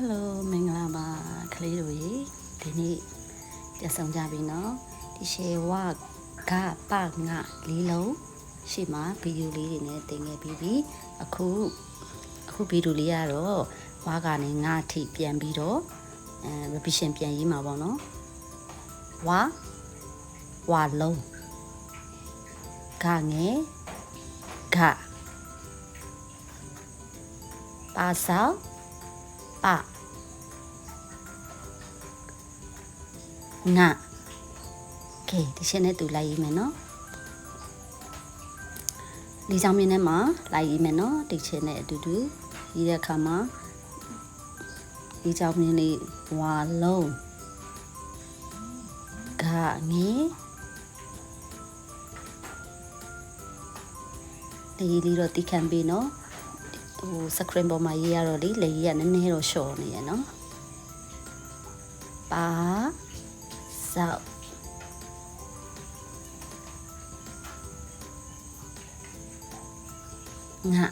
ယ်လိုမင်္ဂလာပါကလေးတို့ရေဒီနေ့ပြန်ဆောင်ကြပြီနော်ဒီရှယ်ဝကပငါလေးလုံးရှေ့မှာဗီဒီယိုလေးတွေနဲ့တင်ခဲ့ပြီးပြီအခုအခုဗီဒီယိုလေးကတော့ဝါကနေငါအထိပြန်ပြီးတော့အဲ revision ပြန်ရေးမှာပေါ့နော်ဝါဝါလုံးကငယ်ကပါဆောက်ပ ငါကဲဒီချက်နဲ့တူလိုက်ရေးမယ်နော်ဒီကြောင်မြင်ထဲမှာလိုက်ရေးမယ်နော်ဒီချက်နဲ့အတူတူရေးတဲ့အခါမှာဒီကြောင်မြင်လေးဝါလုံးကငယ်ဒီလေးတော့တိခံပြီနော်ဟိုစကရင်ပေါ်မှာရေးရတော့လေလေရေးရနည်းနည်းတော့ရှော့နေရနော်ပါ ဆောက်ငါ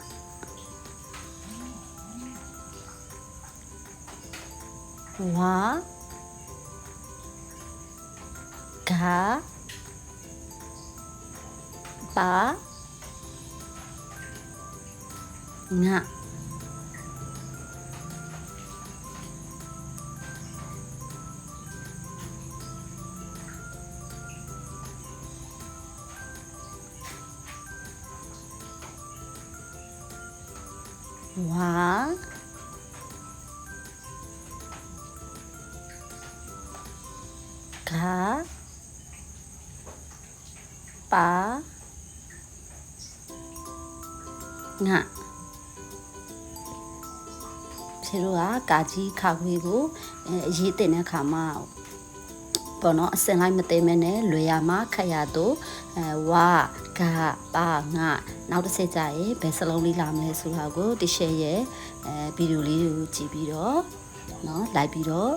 ဝါဂါပါ ဝါဂါပါငါဖြေတို့ကကာကြီးခါခွေးကိုအဲအရေးတင်တဲ့ခါမှာ ပေါ့နော်အစင်လိုက်မသိမဲနဲ့လွယ်ရမှာခက်ရတော့အဲဝါဂါပါငါနောက်တစ်ဆက်ကြရင်ဘယ်စလုံးလေးလာမလဲဆိုတာကိုတရှယ်ရဲ့အဲဗီဒီယိုလေးကိုကြည့်ပြီးတော့နော်လိုက်ပြီးတော့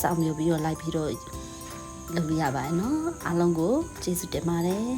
စောင့်မျိုးပြီးတော့လိုက်ပြီးတော့လုပ်ရပါတယ်နော်အားလုံးကိုကျေးဇူးတင်ပါတယ်